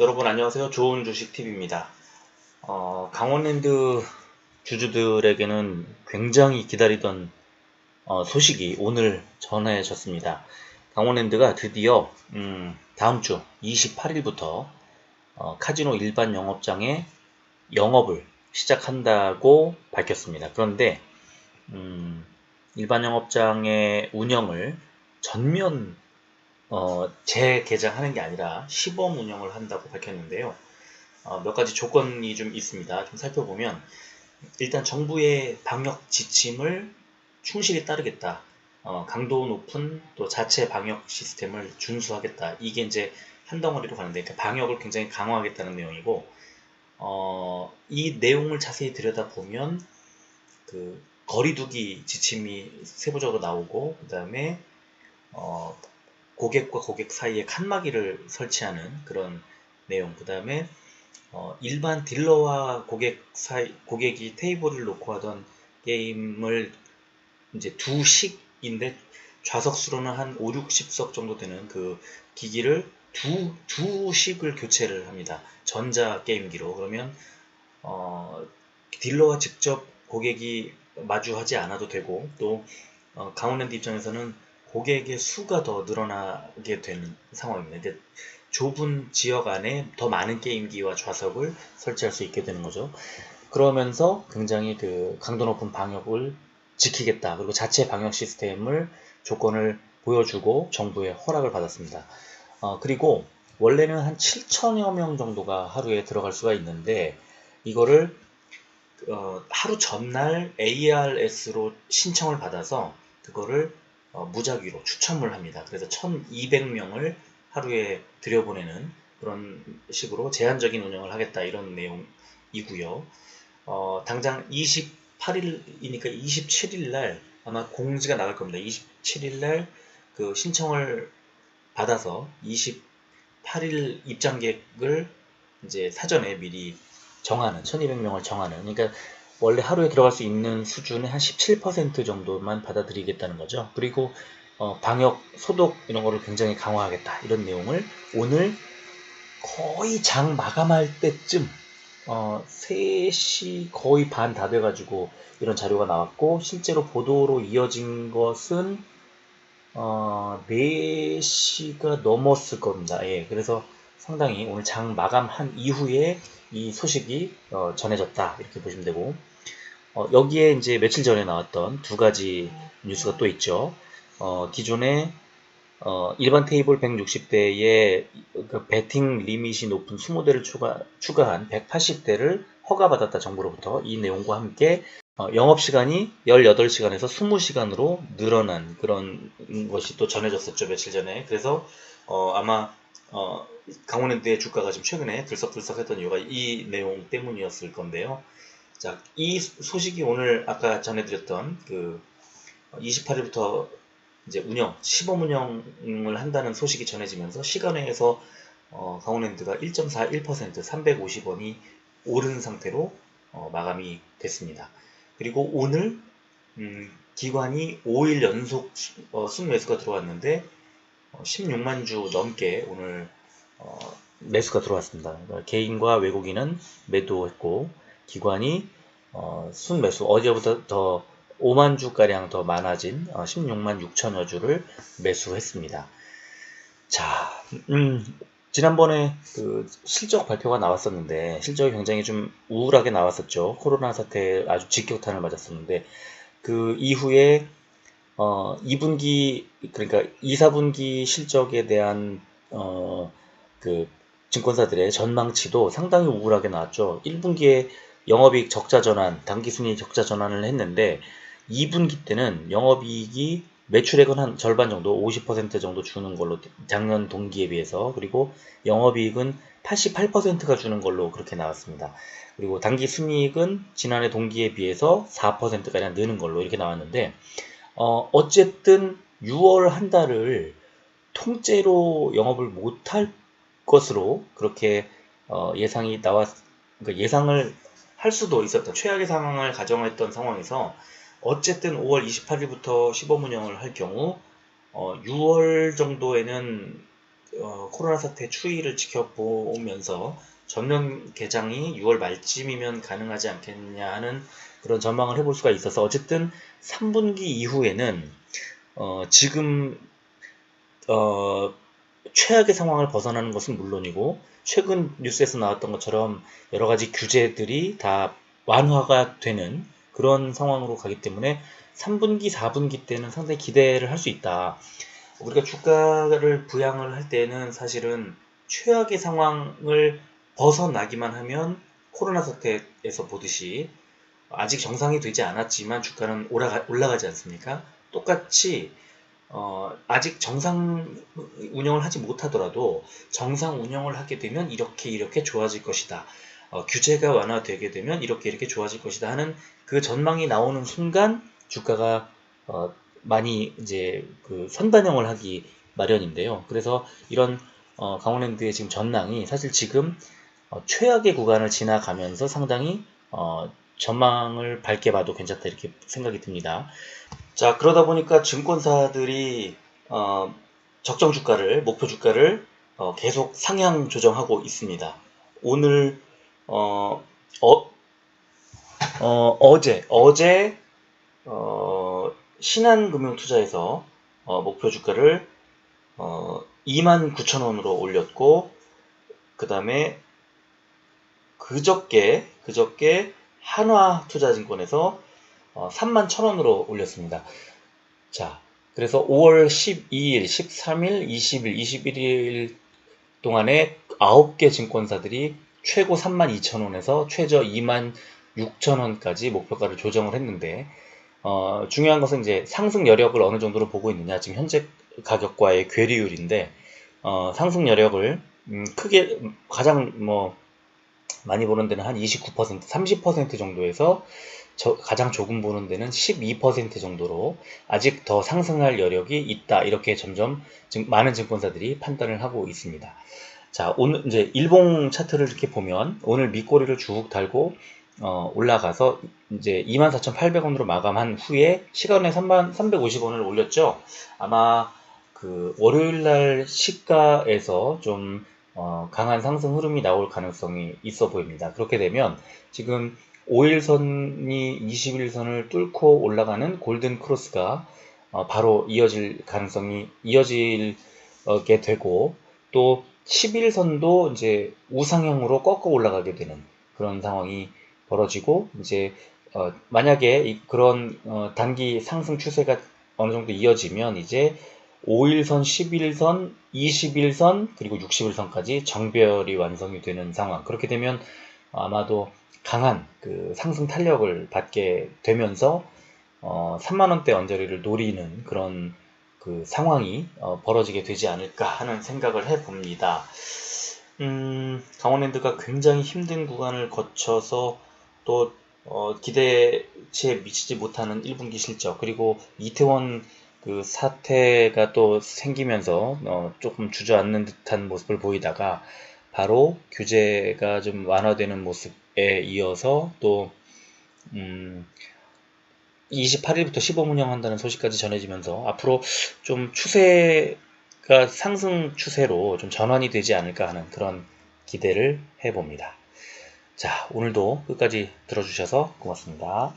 여러분 안녕하세요. 좋은 주식 TV입니다. 어, 강원랜드 주주들에게는 굉장히 기다리던 어, 소식이 오늘 전해졌습니다. 강원랜드가 드디어 음, 다음 주 28일부터 어, 카지노 일반 영업장에 영업을 시작한다고 밝혔습니다. 그런데 음, 일반 영업장의 운영을 전면 어, 재개장하는 게 아니라 시범 운영을 한다고 밝혔는데요. 어, 몇 가지 조건이 좀 있습니다. 좀 살펴보면 일단 정부의 방역 지침을 충실히 따르겠다. 어, 강도 높은 또 자체 방역 시스템을 준수하겠다. 이게 이제 한 덩어리로 가는데 그러니까 방역을 굉장히 강화하겠다는 내용이고 어, 이 내용을 자세히 들여다보면 그 거리두기 지침이 세부적으로 나오고 그 다음에 어, 고객과 고객 사이에 칸막이를 설치하는 그런 내용 그 다음에 어, 일반 딜러와 고객 사이 고객이 테이블을 놓고 하던 게임을 이제 두 식인데 좌석 수로는 한 5, 60석 정도 되는 그 기기를 두, 두 식을 교체를 합니다. 전자 게임기로. 그러면, 어, 딜러와 직접 고객이 마주하지 않아도 되고, 또, 어, 강원랜드 입장에서는 고객의 수가 더 늘어나게 되는 상황입니다. 좁은 지역 안에 더 많은 게임기와 좌석을 설치할 수 있게 되는 거죠. 그러면서 굉장히 그 강도 높은 방역을 지키겠다. 그리고 자체 방역 시스템을 조건을 보여주고 정부의 허락을 받았습니다. 어, 그리고 원래는 한 7천여 명 정도가 하루에 들어갈 수가 있는데 이거를 어, 하루 전날 ARS로 신청을 받아서 그거를 어, 무작위로 추첨을 합니다. 그래서 1200명을 하루에 들여보내는 그런 식으로 제한적인 운영을 하겠다 이런 내용이고요. 어, 당장 28일이니까 27일 날 아마 공지가 나갈 겁니다. 27일 날 그 신청을 받아서 28일 입장객을 이제 사전에 미리 정하는 1200명을 정하는 그러니까 원래 하루에 들어갈 수 있는 수준의 한 17% 정도만 받아들이겠다는 거죠. 그리고 어, 방역, 소독 이런 거를 굉장히 강화하겠다 이런 내용을 오늘 거의 장 마감할 때쯤 어, 3시 거의 반 다 돼가지고 이런 자료가 나왔고 실제로 보도로 이어진 것은 어, 4시가 넘었을 겁니다. 예, 그래서 상당히 오늘 장 마감한 이후에 이 소식이 어, 전해졌다. 이렇게 보시면 되고. 어, 여기에 이제 며칠 전에 나왔던 두 가지 뉴스가 또 있죠. 어, 기존에 어, 일반 테이블 160대에 그 배팅 리밋이 높은 20대를 추가, 추가한 180대를 허가받았다 정부로부터 이 내용과 함께 어, 영업시간이 18시간에서 20시간으로 늘어난 그런 것이 또 전해졌었죠 며칠 전에. 그래서 어, 아마 어, 강원랜드의 주가가 지금 최근에 들썩들썩했던 이유가 이 내용 때문이었을 건데요. 자, 이 소식이 오늘 아까 전해드렸던 그 28일부터 이제 운영, 시범 운영을 한다는 소식이 전해지면서 시간외에서 어, 강원랜드가 1.41% 350원이 오른 상태로 어, 마감이 됐습니다. 그리고 오늘 음, 기관이 5일 연속 어, 순매수가 들어왔는데 16만 어, 주 넘게 오늘 어, 매수가 들어왔습니다. 그러니까 개인과 외국인은 매도했고 기관이 어, 순매수 어제보다 더 5만 주가량 더 많아진 16만 6천여 주를 매수했습니다. 자, 음, 지난번에 그 실적 발표가 나왔었는데 실적이 굉장히 좀 우울하게 나왔었죠. 코로나 사태에 아주 직격탄을 맞았었는데 그 이후에 어, 2분기 그러니까 2, 4분기 실적에 대한 어, 그 증권사들의 전망치도 상당히 우울하게 나왔죠. 1분기에 영업이익 적자 전환, 당기순위 적자 전환을 했는데 2분기 때는 영업이익이 매출액은 한 절반 정도, 50% 정도 주는 걸로 작년 동기에 비해서 그리고 영업이익은 88%가 주는 걸로 그렇게 나왔습니다. 그리고 당기순이익은 지난해 동기에 비해서 4%가량 느는 걸로 이렇게 나왔는데 어, 어쨌든 6월 한 달을 통째로 영업을 못할 것으로 그렇게 어, 예상이 나왔, 그러니까 예상을 할 수도 있었던 최악의 상황을 가정했던 상황에서 어쨌든 5월 28일부터 시범 운영을 할 경우 어, 6월 정도에는 어, 코로나 사태 추이를 지켜보면서 전면 개장이 6월 말쯤이면 가능하지 않겠냐 하는 그런 전망을 해볼 수가 있어서 어쨌든 3분기 이후에는 어, 지금 어, 최악의 상황을 벗어나는 것은 물론이고 최근 뉴스에서 나왔던 것처럼 여러 가지 규제들이 다 완화가 되는 그런 상황으로 가기 때문에 3분기, 4분기 때는 상당히 기대를 할 수 있다. 우리가 주가를 부양을 할 때는 사실은 최악의 상황을 벗어나기만 하면 코로나 사태에서 보듯이 아직 정상이 되지 않았지만 주가는 올라가, 올라가지 않습니까? 똑같이 어, 아직 정상 운영을 하지 못하더라도 정상 운영을 하게 되면 이렇게 이렇게 좋아질 것이다. 어, 규제가 완화되게 되면 이렇게 이렇게 좋아질 것이다 하는 그 전망이 나오는 순간 주가가 어, 많이 이제 그 선반영을 하기 마련인데요. 그래서 이런 어, 강원랜드의 지금 전망이 사실 지금 어, 최악의 구간을 지나가면서 상당히 어, 전망을 밝게 봐도 괜찮다 이렇게 생각이 듭니다. 자 그러다 보니까 증권사들이 어, 적정 주가를 목표 주가를 어, 계속 상향 조정하고 있습니다. 오늘 어, 어, 어, 어제 어제 어, 신한금융투자에서 어, 목표 주가를 어, 29,000원으로 올렸고 그 다음에 그저께 그저께 한화투자증권에서 어, 31,000원으로 올렸습니다. 자, 그래서 5월 12일, 13일, 20일, 21일 동안에 9개 증권사들이 최고 32,000원에서 최저 26,000원까지 목표가를 조정을 했는데 어, 중요한 것은 이제 상승 여력을 어느 정도로 보고 있느냐 지금 현재 가격과의 괴리율인데 어, 상승 여력을 음, 크게 가장 뭐 많이 보는 데는 한 29%, 30% 정도에서 가장 조금 보는 데는 12% 정도로 아직 더 상승할 여력이 있다. 이렇게 점점 많은 증권사들이 판단을 하고 있습니다. 자, 오늘 이제 일봉 차트를 이렇게 보면 오늘 밑꼬리를 쭉 달고 어, 올라가서 이제 24,800원으로 마감한 후에 시간에 3만 350원을 올렸죠. 아마 그 월요일 날 시가에서 좀 어, 강한 상승 흐름이 나올 가능성이 있어 보입니다. 그렇게 되면 지금 5일선이 21선을 뚫고 올라가는 골든 크로스가 어, 바로 이어질 가능성이 이어지게 되고 또 11선도 이제 우상향으로 꺾어 올라가게 되는 그런 상황이 벌어지고 이제 어, 만약에 그런 어, 단기 상승 추세가 어느 정도 이어지면 이제 5일선, 11선, 21선, 그리고 60일선까지 정별이 완성이 되는 상황. 그렇게 되면 아마도 강한 그 상승 탄력을 받게 되면서 어, 3만원대 언저리를 노리는 그런 그 상황이 어, 벌어지게 되지 않을까 하는 생각을 해봅니다. 음, 강원랜드가 굉장히 힘든 구간을 거쳐서 또 어, 기대치에 미치지 못하는 1분기 실적 그리고 이태원 그 사태가 또 생기면서 어, 조금 주저앉는 듯한 모습을 보이다가 바로 규제가 좀 완화되는 모습에 이어서 또 음, 28일부터 시범 운영한다는 소식까지 전해지면서 앞으로 좀 추세가 상승 추세로 좀 전환이 되지 않을까 하는 그런 기대를 해봅니다. 자, 오늘도 끝까지 들어주셔서 고맙습니다.